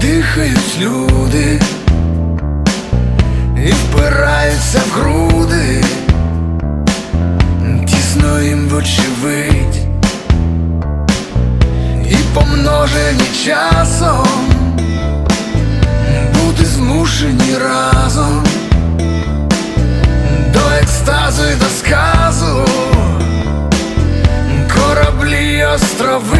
дихають люди і впираються в груди, тісно їм вочевидь, і помножені часом. Бути змушені разом. До екстазу і до сказу, кораблі острови.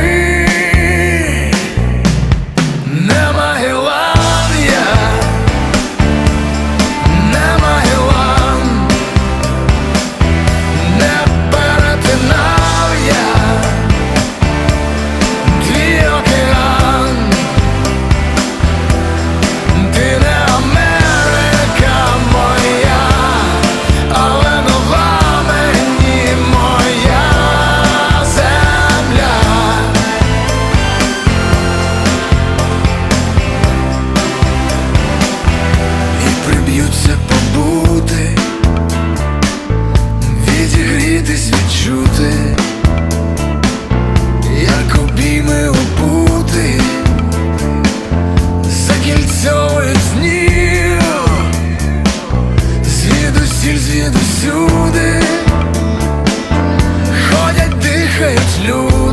Звідусюди, ходять, дихають люди.